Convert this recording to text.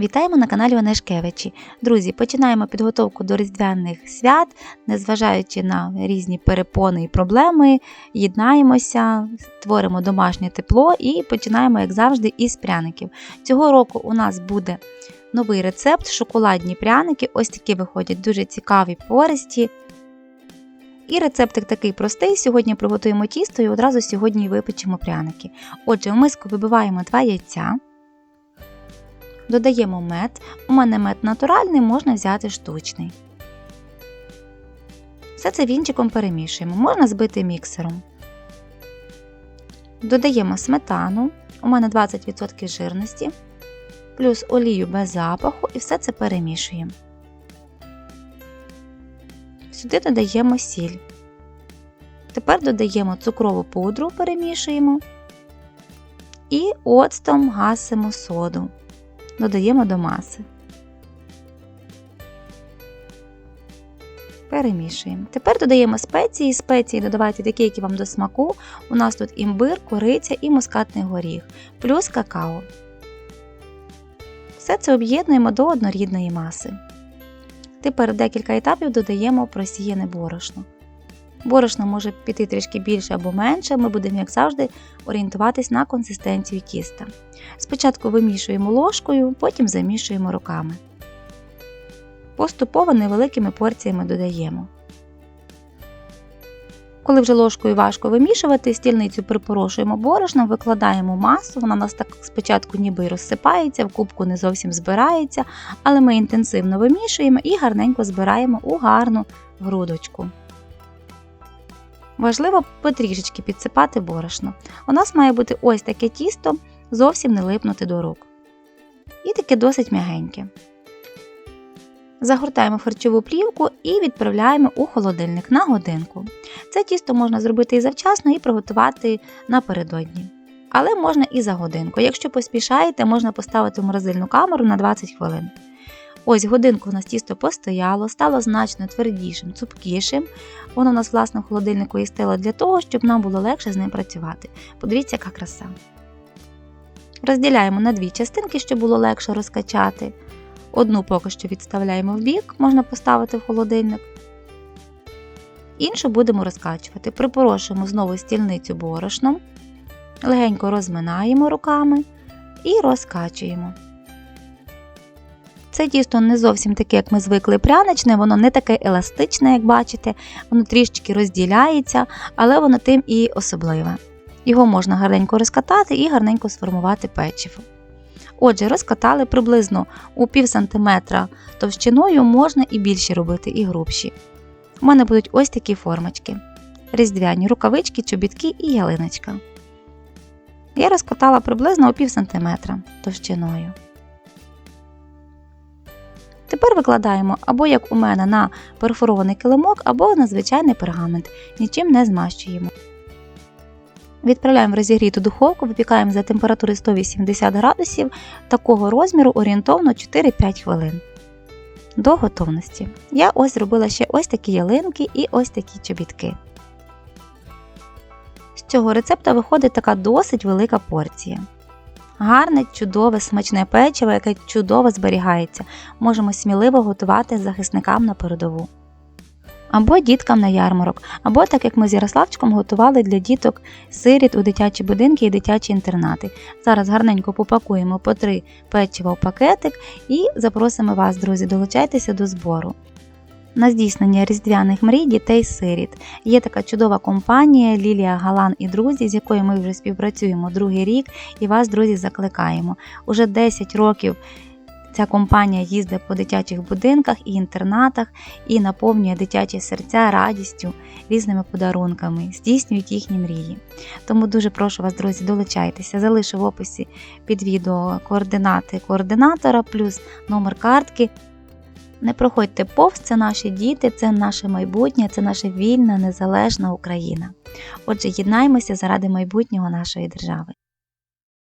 Вітаємо на каналі Онешкевичі. Друзі, починаємо підготовку до різдвяних свят, незважаючи на різні перепони і проблеми, єднаємося, створимо домашнє тепло і починаємо, як завжди, із пряників. Цього року у нас буде новий рецепт шоколадні пряники. Ось такі виходять дуже цікаві пористі. І рецептик такий простий. Сьогодні приготуємо тісто і одразу сьогодні випечемо пряники. Отже, в миску вибиваємо 2 яйця. Додаємо мед. У мене мед натуральний, можна взяти штучний. Все це вінчиком перемішуємо. Можна збити міксером. Додаємо сметану. У мене 20% жирності, плюс олію без запаху і все це перемішуємо. Сюди додаємо сіль. Тепер додаємо цукрову пудру, перемішуємо і оцтом гасимо соду додаємо до маси. Перемішуємо. Тепер додаємо спеції. Спеції додавайте такі, які вам до смаку. У нас тут імбир, кориця і мускатний горіх, плюс какао. Все це об'єднуємо до однорідної маси. Тепер декілька етапів додаємо просіяне борошно. Борошно може піти трішки більше або менше, ми будемо, як завжди, орієнтуватись на консистенцію тіста. Спочатку вимішуємо ложкою, потім замішуємо руками. Поступово невеликими порціями додаємо. Коли вже ложкою важко вимішувати, стільницю припорошуємо борошном, викладаємо масу, вона у нас так спочатку ніби розсипається, в кубку не зовсім збирається, але ми інтенсивно вимішуємо і гарненько збираємо у гарну грудочку. Важливо потрішечки підсипати борошно. У нас має бути ось таке тісто, зовсім не липнути до рук. І таке досить м'ягеньке. Загортаємо харчову плівку і відправляємо у холодильник на годинку. Це тісто можна зробити і завчасно, і приготувати напередодні. Але можна і за годинку. Якщо поспішаєте, можна поставити в морозильну камеру на 20 хвилин. Ось годинку у нас тісто постояло, стало значно твердішим, цупкішим. Воно у нас власне в холодильнику і стило для того, щоб нам було легше з ним працювати. Подивіться, яка краса. Розділяємо на дві частинки, щоб було легше розкачати. Одну поки що відставляємо в бік, можна поставити в холодильник. Іншу будемо розкачувати. Припорошуємо знову стільницю борошном, легенько розминаємо руками і розкачуємо. Це тісто не зовсім таке, як ми звикли пряничне, воно не таке еластичне, як бачите, воно трішечки розділяється, але воно тим і особливе. Його можна гарненько розкатати і гарненько сформувати печиво. Отже, розкатали приблизно у пів сантиметра товщиною можна і більші робити, і грубші. У мене будуть ось такі формочки: різдвяні рукавички, чобітки і ялиночка. Я розкатала приблизно у пів сантиметра товщиною. Тепер викладаємо або, як у мене, на перфорований килимок, або на звичайний пергамент, нічим не змащуємо. Відправляємо в розігріту духовку, випікаємо за температури 180 градусів такого розміру орієнтовно 4-5 хвилин. До готовності. Я ось зробила ще ось такі ялинки і ось такі чобітки. З цього рецепта виходить така досить велика порція. Гарне, чудове, смачне печиво, яке чудово зберігається, можемо сміливо готувати захисникам на передову. Або діткам на ярмарок, або так як ми з Ярославчиком готували для діток сиріт у дитячі будинки і дитячі інтернати. Зараз гарненько попакуємо по три печива в пакетик і запросимо вас, друзі, долучайтеся до збору. На здійснення різдвяних мрій дітей сиріт є така чудова компанія Лілія Галан і друзі, з якою ми вже співпрацюємо другий рік, і вас, друзі, закликаємо. Уже 10 років ця компанія їздить по дитячих будинках і інтернатах і наповнює дитячі серця радістю, різними подарунками, здійснюють їхні мрії. Тому дуже прошу вас, друзі, долучайтеся. Залишу в описі під відео координати координатора, плюс номер картки. Не проходьте повз, це наші діти, це наше майбутнє, це наша вільна, незалежна Україна. Отже, єднаймося заради майбутнього нашої держави.